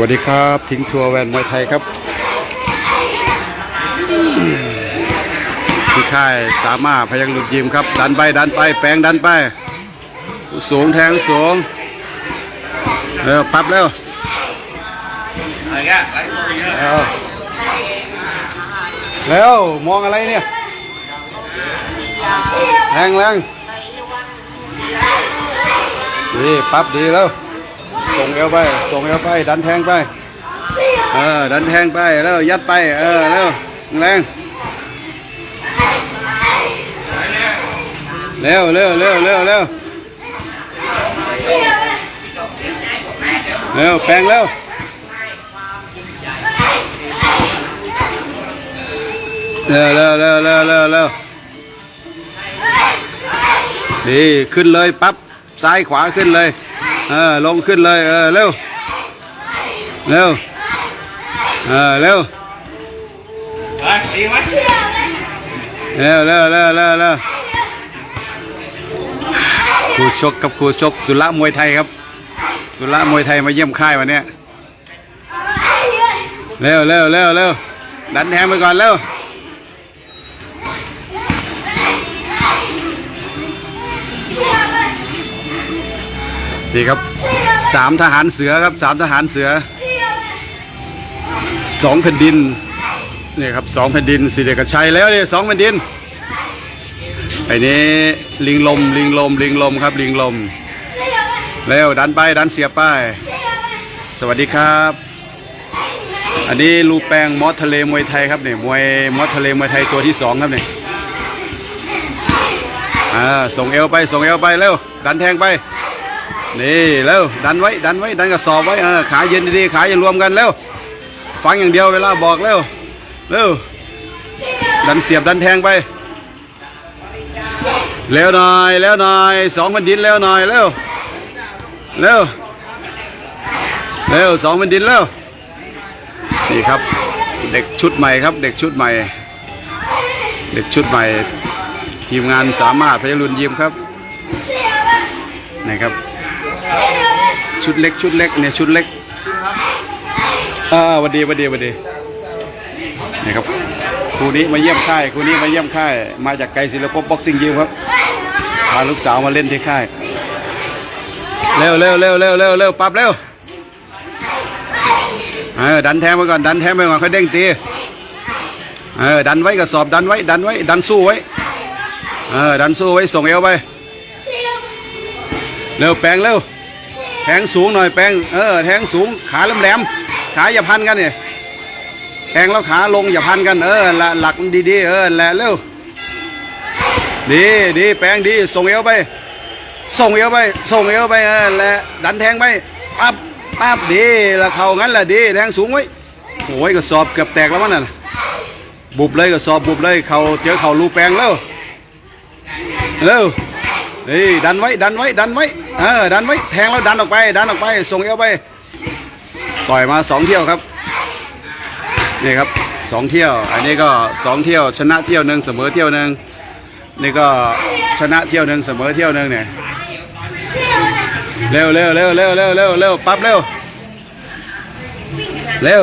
วัสดีครับ ทิ้งทัวร์แวนมวยไทยครับ ที่ค่ายสามารถพยังหลุดยิมครับ ดันไปดันไป แปลงดันไป สูงแทงสูงเร็วปั๊บเร็วอะไรเงี้ยไลฟ์สดเยอะเร็วเร็วมองอะไรเนี่ยแรงแรงดีปั๊บดีแล้ว ส่งเอวไป ส่งเอวไป ดันแทงไป เออ ดันแทงไป แล้วยัดไป เออเร็วแรงเร็วเร็วเร็วเร็วเร็วเร็วแปลงเร็วเร็วเร็วเร็วเร็วเร็วเร็วดีขึ้นเลยปั๊บซ้ายขวาขึ้นเลย เออลงขึ้นเลยเออเร็วเร็วเออเร็วเฮ้ยดีไหมเร็วเร็วเร็วเร็วเร็วครูชกกับครูชกสุระมวยไทยครับ สุระมวยไทยมาเยี่ยมค่ายวันเนี้ยเร็วเร็วเร็วเร็วดันแทงไปก่อนเร็ว ดีครับสามทหารเสือครับสามทหารเสือสองแผ่นดินนี่ครับสองแผ่นดินสิเดกชัยแล้วเนี่ยสองแผ่นดินไอ้นี้ลิงลมลิงลมลิงลมครับลิงลมแล้วดันไปดันเสียบไปสวัสดีครับ อันนี้ลูแปงมอสทะเลมวยไทยครับเนี่ยมวยมอสทะเลมวยไทยตัวที่สองครับเนี่ยอ่าส่งเอวไปส่งเอวไปเร็วดันแทงไป นี่เร็วดันไว้ดันไว้ดันกระสอบไว้เออขาเย็นดีๆขาอย่ารวมกันเร็วฟังอย่างเดียวเวลาบอกเร็วเร็วดันเสียบดันแทงไปเร็วหน่อยเร็วหน่อยสองแผ่นดินเร็วหน่อยเร็วเร็วเร็วสองแผ่นดินเร็วนี่ครับเด็กชุดใหม่ครับ เด็กชุดใหม่ เด็กชุดใหม่ ทีมงานสามารถพยรุนยิมครับนี่ครับ ชุดเล็กชุดเล็กเนี่ยชุดเล็กอ่าวันดีวันดีวันดีนี่ครับครูนี้มาเยี่ยมค่ายครูนี้มาเยี่ยมค่าย มาจากไกลศิลปบ็อกซิ่งยิมครับพาลูกสาวมาเล่นที่ค่ายเร็วเร็วเร็วเร็วเร็วเร็วปรับเร็วเออดันแทงไปก่อนดันแทงไปก่อนค่อยเด้งตีเออดันไว้กระสอบดันไว้ดันไว้ดันสู้ไว้เออดันสู้ไว้ส่งเอวไปเร็วแปลงเร็ว แทงสูงหน่อยแปลงเออแทงสูงขาแหลมๆขาอย่าพันกันเนี่ยแทงแล้วขาลงอย่าพันกันเออละหลักดีๆเออแหละเร็วดีดีแปลงดีส่งเอวไป ส่งเอวไป ส่งเอวไปเออแหละดันแทงไปปั๊บปั๊บดีละเข่างั้นแหละดีแทงสูงไว้โอ้ยกระสอบเกือบแตกแล้วมั้งน่ะบุบเลยกระสอบบุบเลยเข่าเจอเข่าลูแปงเร็วเร็ว ดีดันไว้ดันไว้ดันไว้เออดันไว้แทงแล้วดันออกไป ดันออกไปส่งเอวไปต่อยมาสองเที่ยวครับนี่ครับสองเที่ยว อันนี้ก็สองเที่ยว ชนะเที่ยวหนึ่งเสมอเที่ยวหนึ่งนี่ก็ชนะเที่ยวหนึ่งเสมอเที่ยวหนึ่งเนี่ยเร็วเร็วเร็วเร็วเร็วเร็วเร็วปั๊บเร็วเร็ว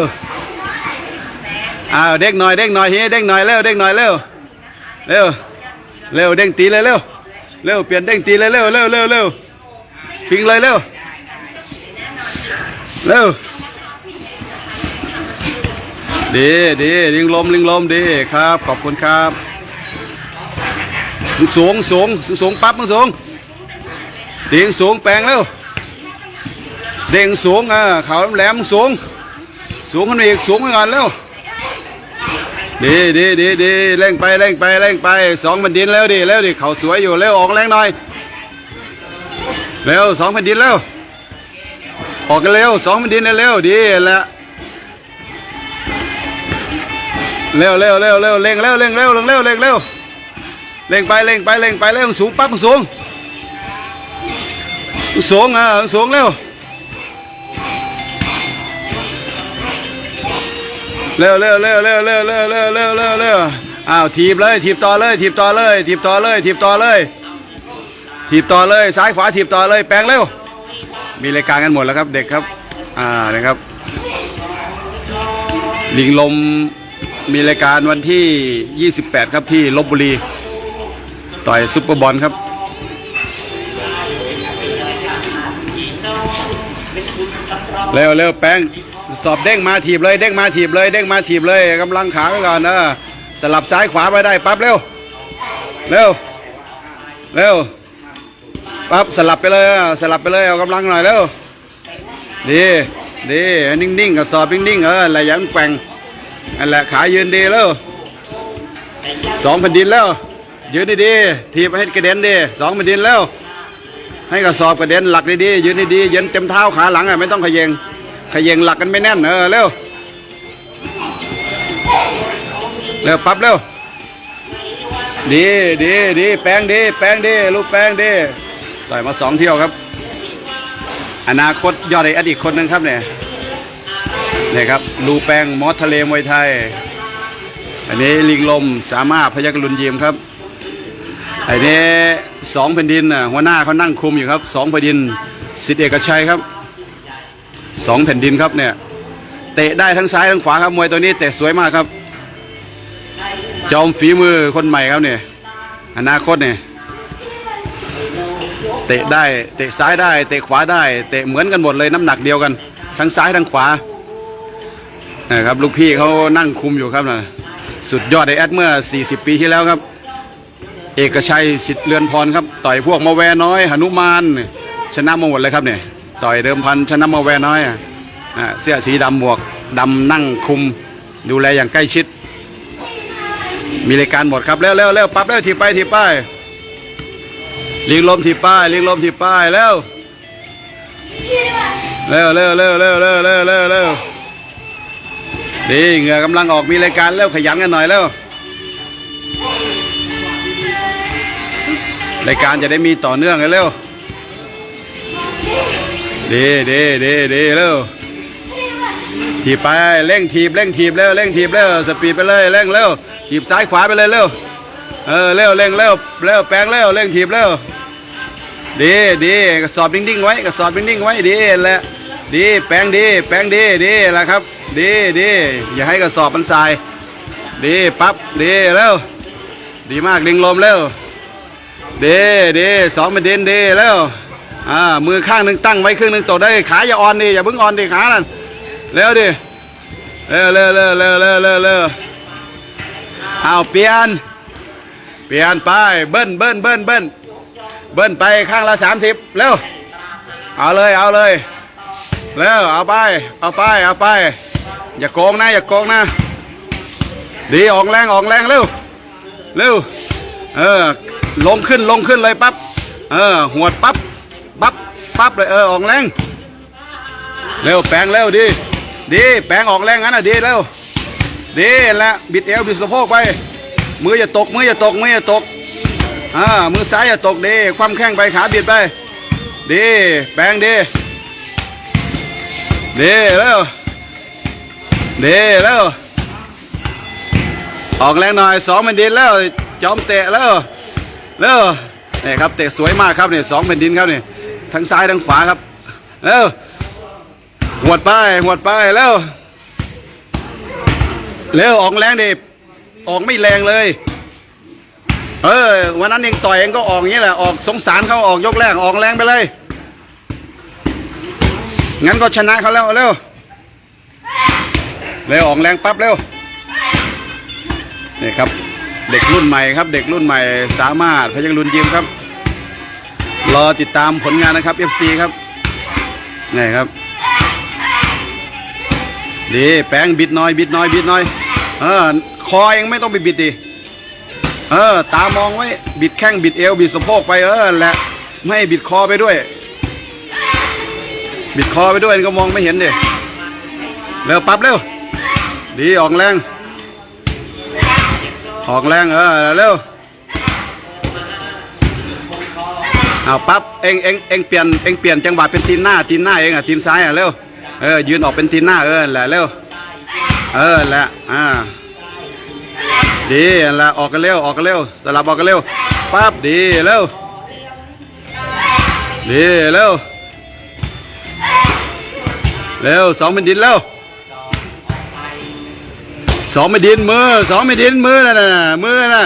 อ้าวเด้งหน่อยเด้งหน่อยเฮ้เด้งหน่อยเร็วเด้งหน่อยเร็วเร็วเร็วเด้งตีเลยเร็ว เร็วเปลี่ยนเด้งตีเลยเร็วเร็วเร็วเร็วพิงเลยเร็วเร็วดีดีลิงลมลิงลมดีครับ ขอบคุณครับมึงสูงสูงสูงสงปั๊บมึงสูงเด้งสูงแปลงเร็วเด้งสูงอะเขาแหลมสูง สูงขึ้นมาอีกสูงไปก่อนเร็ว ดีดีดีดีเร่งไปเร่งไปเร่งไปสองแผ่นดินแล้วดิเร็วดิเขาสวยอยู่เร็วออกแรงหน่อยเร็วสองแผ่นดินเร็วออกกันเร็วสองแผ่นดินเร็วดีแหละเร็วเร็วเร็วเร็วเร่งเร็วเร่งเร็วเร่งเร็วเร่งเร็วเร่งไปเร่งไปเร่งไปเร็วสูงปั๊บสูงสูงอะสูงเร็ว เร็วเร็วเร็วเร็วเร็วเร็วเร็วเร็วเร็วเร็วอ้าวถีบเลยถีบต่อเลยถีบต่อเลยถีบต่อเลยถีบต่อเลยถีบต่อเลยซ้ายขวาถีบต่อเลยแปลงเร็วมีรายการกันหมดแล้วครับเด็กครับอ่านะครับลิงลมมีรายการวันที่ 28 ครับที่ลบบุรี ต่อยซุปเปอร์บอลครับเร็วเร็วแป้ง สอบเด้งมาถีบเลยเด้งมาถีบเลยเด้งมาถีบเลยกำลังขาไว้ก่อนเออสลับซ้ายขวาไปได้ปั๊บเร็วเร็วเร็วปั๊บสลับไปเลยสลับไปเลยเอากำลังหน่อยเร็วดีดีนิ่งๆกับสอบนิ่งๆเอออะไรยันแกว่งนั่นแหละขายืนดีแล้วสองแผ่นดินแล้วยืนดีๆถีบให้กระเด็นดีสองแผ่นดินแล้วให้กระสอบกระเด็นหลักดีๆยืนดีๆยืนเต็มเท้าขาหลังอะไม่ต้องขยง ขยงหลักกันไม่แน่นเออเร็วเร็วปั๊บเร็วดีดีดีแป้งดีแป้งดีลูกแป้งดีต่อยมาสองเที่ยวครับ อนาคตยอดไออดีตคนหนึ่งครับเนี่ยเนี่ยครับลูแป้งมอสทะเลมวยไทย อันนี้ลิงลมสามารถพยักลุนยิมครับอ้นี่สองแผ่นดินน่ะหัวหน้าเขานั่งคุมอยู่ครับสองแผ่นดินสิทธิเอกชัยครับ สองแผ่นดินครับเนี่ย เตะได้ทั้งซ้ายทั้งขวาครับมวยตัวนี้เตะสวยมากครับ จอมฝีมือคนใหม่ครับเนี่ยอนาคตเนี่ยเตะได้เตะซ้ายได้ เตะขวาได้ เตะเหมือนกันหมดเลยน้ำหนักเดียวกัน ทั้งซ้ายทั้งขวานะครับลูกพี่เขานั่งคุมอยู่ครับนะสุดยอดไอแอดเมื่อ 40 ปีที่แล้วครับ เอกชัยสิทธิ์เรือนพรครับ ต่อยพวกมาแวน้อยหนุมานชนะมาหมดเลยครับเนี่ย ต่อยเดิมพันชนะมาแวน้อยอะเสื้อสีดำหมวกดำนั่งคุม ดูแลอย่างใกล้ชิด มีรายการหมดครับเร็วเร็วเร็วปั๊บเร็วถีบไปถีบไปลิงลมถีบป้ายลิงลมถีบป้ายเร็วเร็วเร็วเร็วเร็วเร็วเร็วเร็วเร็วดีเหงื่อกำลังออกมีรายการเร็วขยันกันหน่อยเร็วรายการจะได้มีต่อเนื่องกันเร็ว ดีดีดีดีเร็วถีบไปเร่งถีบเร่งถีบเร็วเร่งถีบเร็วสปีดไปเลยเร่งเร็วถีบซ้ายขวาไปเลยเร็วเออเร็วเร่งเร็วเร็วแปลงเร็วเร่งถีบเร็วดีดีกระสอบนิ่งๆไว้กระสอบนิ่งๆไว้ดีแหละดีแปลงดีแปลงดีดีแหละครับ ดีดีอย่าให้กระสอบมันสาย ดีปั๊บดีเร็วดีมากลิงลมเร็วเด้เด้สองเป็นเด่นเด้แล้ว อ่ามือข้างหนึ่งตั้งไว้ครึ่งหนึ่งตกได้ขาอย่าอ่อนดิอย่าเพิ่งอ่อนดิขานั่นเร็วดิเร็วเร็วเร็วเร็วเร็วเร็วเร็วเอาเปลี่ยน เปลี่ยนไปเบิ้ลเบิ้ลเบิ้ลเบิ้ลเบิ้ลไปข้างละสามสิบเร็วเอาเลยเอาเลยเร็วเอาไปเอาไปเอาไป อย่าโกงนะอย่าโกงนะดีออกแรงออกแรงเร็วเร็วเออลงขึ้นลงขึ้นเลยปั๊บเออหวดปั๊บ ปั๊บเลยเออออกแรงเร็วแปลงเร็วดีดีแปลงออกแรงงั้นอะดีเร็วดีแหละบิดเอวบิดสะโพกไป มืออย่าตกมืออย่าตกมืออย่าตกอ่ามือซ้ายอย่าตกดีคว่ำแข้งไปขาบิดไปดีแปลงดีดีเร็วดีเร็วออกแรงหน่อยสองแผ่นดินแล้วจอมเตะแล้วแล้วนี่ครับเตะสวยมากครับเนี่ยสองแผ่นดินครับเนี่ย ทั้งซ้ายทั้งขวาครับแล้วหวดไปหวดไปแล้วเร็วออกแรงดิออกไม่แรงเลย เออ วันนั้นเองต่อยเองก็ออกอย่างนี้แหละออกสงสารเขาออกยกแรกออกแรงไปเลย งั้นก็ชนะเขาแล้วเร็วเร็วออกแรงปั๊บเร็วนี่ครับ เด็กรุ่นใหม่ครับ เด็กรุ่นใหม่สามารถพยักรุนยิมครับ รอติดตามผลงานนะครับ FC ครับนี่ครับดีแป้งบิดน้อย บิดน้อย บิดน้อย เออคอเองไม่ต้องไปบิดดิเออ ตามองไว้บิดแข้งบิดเอวบิดสะโพกไปเออแหละไม่บิดคอไปด้วย บิดคอไปด้วยก็มองไม่เห็นดิเร็วปั๊บเร็วดีออกแรงออกแรงเออเร็ว เอาปั๊บเองเองเองเปลี่ยนเองเปลี่ยนจังหวะเป็นตีนหน้าตีนหน้าเองอะตีนซ้ายอะเร็วเออยืนออกเป็นตีนหน้าเออแหละเร็วเออแหละอ่าดีแหละออกกันเร็วออกกันเร็วสลับออกกันเร็วปั๊บดีเร็วดีเร็วเร็วสองเป็นดินเร็วสองไม่ดินมือสองไม่ดินมือน่ะน่ะมือน่ะ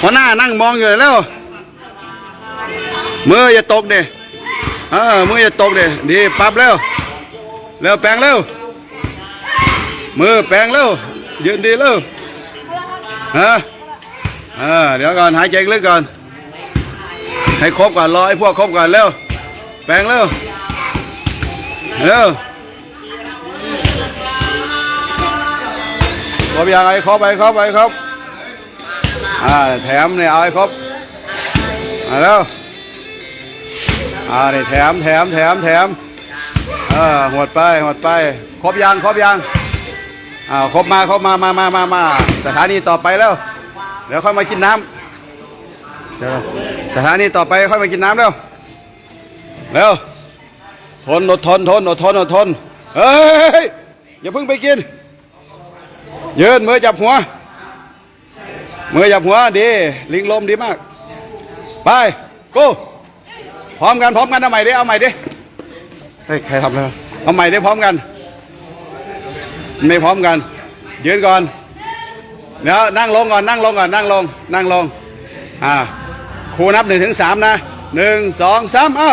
หัวหน้านั่งมองอยู่แล้ว มืออย่าตกเด้เออมืออย่าตกเด้ดีปรับเร็วเร็วแปลงเร็วมือแปลงเร็วยืนดีเร็วฮะเออเดี๋ยวก่อนหายใจลึกก่อน ให้ครบก่อนรอไอ้พวกครบก่อนเร็วแปลงเร็วเร็วครบยังไอ้ครบไปครบไปครบอ่าแถมเนี่ยเอาไอ้ครบมาเร็ว อ่าเนี่แถมแถมแถมแถมเออหมดไปหมดไป ครบยังครบยังอ่าครบมาครบมามามามามาสถานีต่อไปแล้ว เดี๋ยวค่อยมากินน้ำเดี๋ยวสถานีต่อไปค่อยมากินน้ำเร็วเร็วทนอดทนทนอดทนอดทนเฮ้ยอย่าเพิ่งไปกิน ยืนมือจับหัวมือจับหัวดี ลิงลมดีมาก ไปกู พร้อมกันพร้อมกันเอาใหม่ดิเอาใหม่ดิเฮ้ยใครทำแล้วเอาใหม่ดิพร้อมกัน ไม่พร้อมกันยืนก่อนเดี๋ยวนั่งลงก่อนนั่งลงก่อนนั่งลงนั่งลงอ่าครูนับหนึ่งถึงสามนะหนึ่งสองสามเอ้า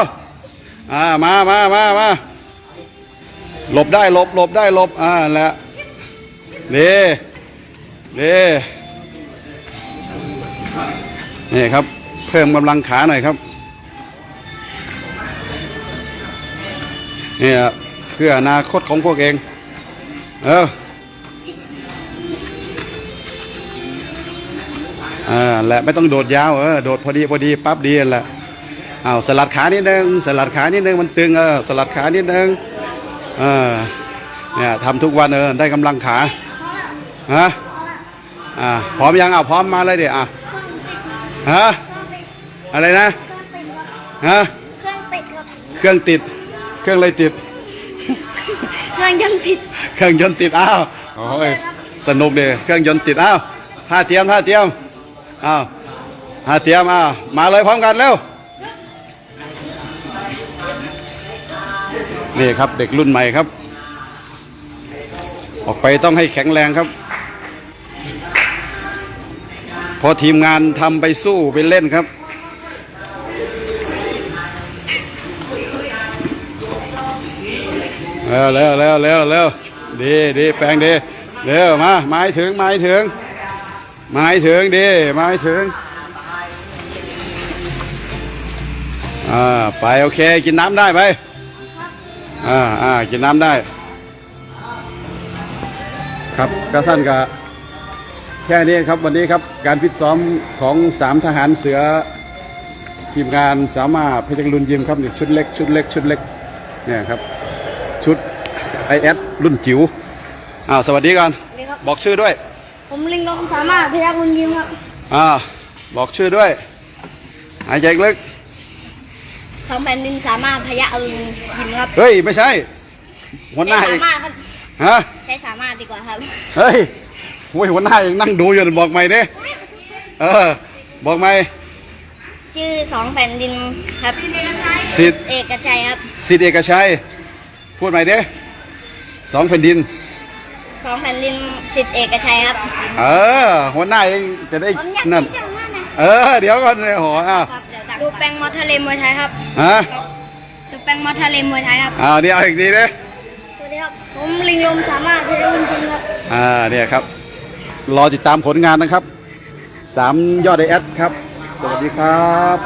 อ่ามามามามาหลบได้หลบหลบได้หลบอ่าแหละดีดีนี่ครับ เพิ่มกำลังขาหน่อยครับ นี่ครับเพื่ออนาคตของพวกเอง เอออ่าแหละไม่ต้องโดดยาวเออโดดพอดีพอดีปั๊บดีแหละอ้าวสลัดขานิดนึงสลัดขานิดนึงมันตึงเออสลัดขานิดนึงเออเนี่ยทำทุกวันเออได้กำลังขาฮะอ่าพร้อมยังอะพร้อมมาเลยเดี๋ยวอะฮะอะไรนะฮะเครื่องติดครับเครื่องติด เครื่องอะไรติด เครื่องยังติด เครื่องยนต์ติดอ้าวโอ้ยสนุกดีเครื่องยนต์ติดอ้าวท่าเตรียมท่าเตรียมอ้าวท่าเตรียมอ้าวมาเลยพร้อมกันเร็วนี่ครับเด็กรุ่นใหม่ครับ ออกไปต้องให้แข็งแรงครับเพอทีมงานทำไปสู้ไปเล่นครับ เร็วเร็วเร็วเร็วเร็วดีดีแปลงดีเร็วมาไม้ถึงไม้ถึงไม้ถึงดีไม้ถึงอ่าไปโอเคกินน้ำได้ไปอ่าอ่ากินน้ำได้ ครับก็ท่านก็แค่นี้ครับวันนี้ครับการฟิตซ้อมของสามทหารเสือทีมงานสามารถเพชรลุนยิมครับนี่ชุดเล็กชุดเล็กชุดเล็กเนี่ยครับ ชุดไอเอสรุ่นจิ๋วอ้าวสวัสดีก่อนสวัสดีครับ บอกชื่อด้วยผมลิงลมสามารถพยักบุญยิ้มครับ อ่าบอกชื่อด้วย หายใจลึกสองแผ่นดินสามารถพยักบุญยิ้มครับเฮ้ย ไม่ใช่หัวหน้าเองสามารถครับฮะใช้สามารถดีกว่าครับ เฮ้ยโอ้ยหัวหน้าเองนั่งดูอยู่บอกใหม่ดิเออ บอกใหม่ชื่อสองแผ่นดินครับสิทธิ์เอกชัยครับสิทธิ์เอกชัย พูดใหม่ดิสองแผ่นดิน สองแผ่นดินสิทธิเอกชัยครับ เออหัวหน้าเองจะได้ผมอยากนั่นคิดอย่างนั้นนะเออ เดี๋ยวก่อนเลยโหอ้าวครับเดี๋ยวดูแปลงมอทะเลมวยไทยครับ ฮะดูแปลงมอทะเลมวยไทยครับ อ้าวเดี๋ยวเอาอีกทีดิสวัสดีครับ ผมลิงลมสามารถพยักบุญยิ้มครับ อ่าเนี่ยครับ รอติดตามผลงานนะครับสามยอดไอแอดครับ สวัสดีครับ